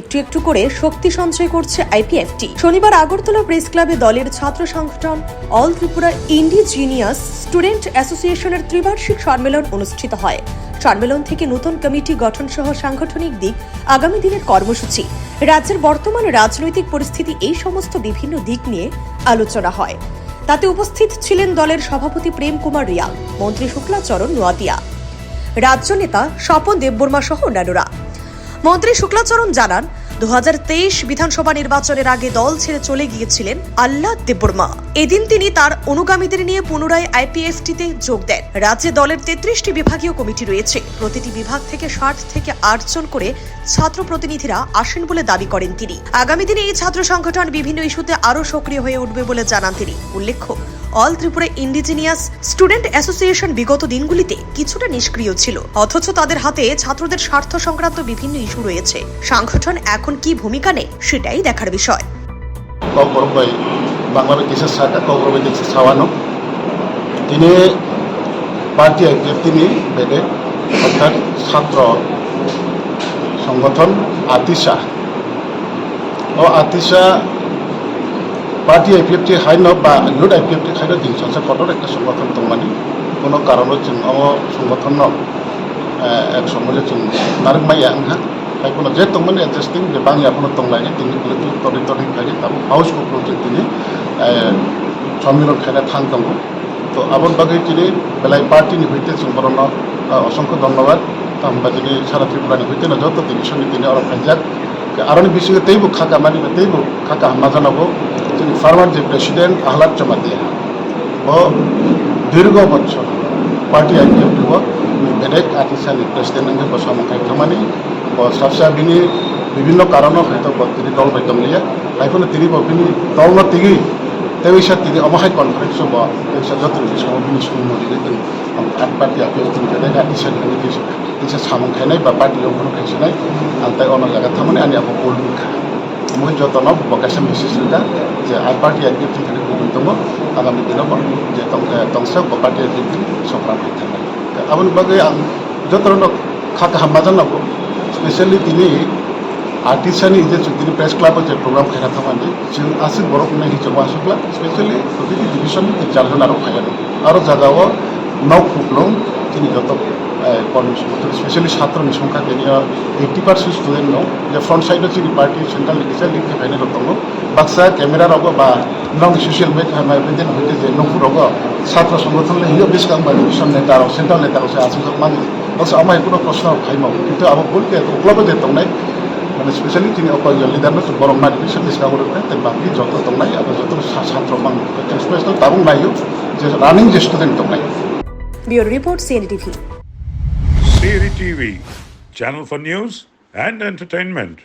একটু একটু করে শক্তি সঞ্চয় করছে আইপিএফটি। শনিবার আগরতলা প্রেস ক্লাবে দলের ছাত্র সংগঠন অল ত্রিপুরা ইন্ডিজিনিয়াস স্টুডেন্ট অ্যাসোসিয়েশনের ত্রিবার্ষিক সম্মেলন অনুষ্ঠিত হয়। সম্মেলন থেকে নতুন কমিটি গঠন সহ সাংগঠনিক দিক, আগামী দিনের কর্মসূচি। রাজ্যের বর্তমান রাজনৈতিক পরিস্থিতি এই সমস্ত বিভিন্ন দিক নিয়ে আলোচনা হয়। তাতে উপস্থিত ছিলেন দলের সভাপতি প্রেম কুমার রিয়াল, মন্ত্রী শুক্লাচরণ নোয়াদিয়া রাজ্য নেতা স্বপন দেববর্মা সহ অন্যান্যরা। মন্ত্রী শুক্লাচরণ জানান, দুহাজার তেইশ বিধানসভা নির্বাচনের আগে দল ছেড়ে চলে গিয়েছিলেন আল্লাহ দেববর্মা। এদিন তিনি তার অনুগামীদের নিয়ে পুনরায় আইপিএফটিতে যোগ দেন। রাজ্যে দলের তেত্রিশটি বিভাগীয় কমিটি রয়েছে। প্রতিটি বিভাগ থেকে ষাট থেকে আট জন করে ছাত্র প্রতিনিধিরা আসেন বলে দাবি করেন তিনি। আগামী দিনে এই ছাত্র সংগঠন বিভিন্ন ইস্যুতে আরও সক্রিয় হয়ে উঠবে বলে জানান তিনি। উল্লেখ্য all Tripura indigenous student association বিগত দিনগুলিতে কিছুটা নিষ্ক্রিয় ছিল। অথচ তাদের হাতে ছাত্রদের স্বার্থ সংক্রান্ত বিভিন্ন ইস্যু রয়েছে। সংগঠন এখন কি ভূমিকা নেয় সেটাই দেখার বিষয়। তিনি পার্টি আইপিএফ তিনি অর্থাৎ ছাত্র সংগঠন আতিশা। ও আতিশা পার্টি আইপিএফটি হাইন বা ইউথ আইপিএফটি হাইন দিন সংসার কঠোর একটা সংগঠন দংমানি কোনো কারণের জন্য সংগঠন এক সমাজের জন্য। নারক মাইয়া আংহা তাই কোনো যে দংমানি এডজাস্টিং যে বাংলা কোনো দংলাইনি তিনি কিন্তু তরি তরি খাই তারপর হাউস কক্রোচে তিনি সম্মিলন খাইনা থাং দङ তো আবন বাগै তিনি বেলায় পার্টিনি হইতে সম্পূর্ণ, অসংখ্য ধন্যবাদ। তাহলে যিনি সারা ত্রিপুরানি হইতে না যত ডিভিশননি তিনি অরব হাইজাক আরনি বিষয়ে তেইবো খাকা মানি তেইবো খাকা হামা জানাব তিনি ফার্মার যে প্রেসিডেন্ট আহ্লাদ চমাতিয়া ও দীর্ঘ বছর পার্টি দিব বেডেক আর্টিসানি প্রেসিডেন্ট আঙ্গে বসামখাই ও সাবসা বিনি বিভিন্ন কারণে হয়তো তিনি দল বাইতম লিয়া ফলে তিনি 대회샷들이 아마 할 거는 그래서 뭐 대회샷 저들은 지금 어린 친구들이든 아빠들 앞에 어떤 게 내가 이제 그런 게 이제 사문 되네 아빠들 옆으로 가시네 안때 어느 자가 타면 아니 아빠 볼 মই যতন বকাশে মিশিছিলা যে আর পার্টি আর কি থেকে তম আগামী দিন যে তংস পার্টি আর কি সংগ্রাম হয়ে থাকে আমার বাকি যতন খাতা হাম্বাজান নব স্পেশালি তিনি আর্টিস্টানি आर्टिस्टांनी जे कितें प्रेस क्लाबाचे प्रोग्राम केला तो म्हणजे आसीत बरोबर म्हणून हिचोबा आशिल्लो स्पेशली प्रत्येक डिविजन चार जाण आरोप खायलो आरो जागावो नौ फुटलोवन তিনি যত কর্মী স্পেশালি ছাত্র নিঃসংখ্যাকে নিয়ে এইটি পার্সেন্ট স্টুডেন্ট নো, যে ফ্রন্ট সাইডে চিনি পার্টি সেন্ট্রাল লিখেছে লিখতে ফাইনে রতঙ্গ বাক্সা ক্যামেরা রগ বা নং সোশ্যাল মিডিয়া হইতে যে নপুর রগ, ছাত্র সংগঠন হিও বেশ কাম ডিভিশন নেতার সেন্ট্রাল নেতার সে আসুক মানে আমার এগুলো প্রশ্ন খাইম কিন্তু আমার ভুলকে উপলব্ধ যেতাম নাই। মানে স্পেশালি যিনি অপাজলি দাম গরম নাক বিশেষ চেষ্টা করে তাই বাকি যত তোমরাই আর যত ছাত্র মানুষ তারও নাইও যে রানিং যে স্টুডেন্ট তোমরাই bureau report CND TV. Channel for news entertainment.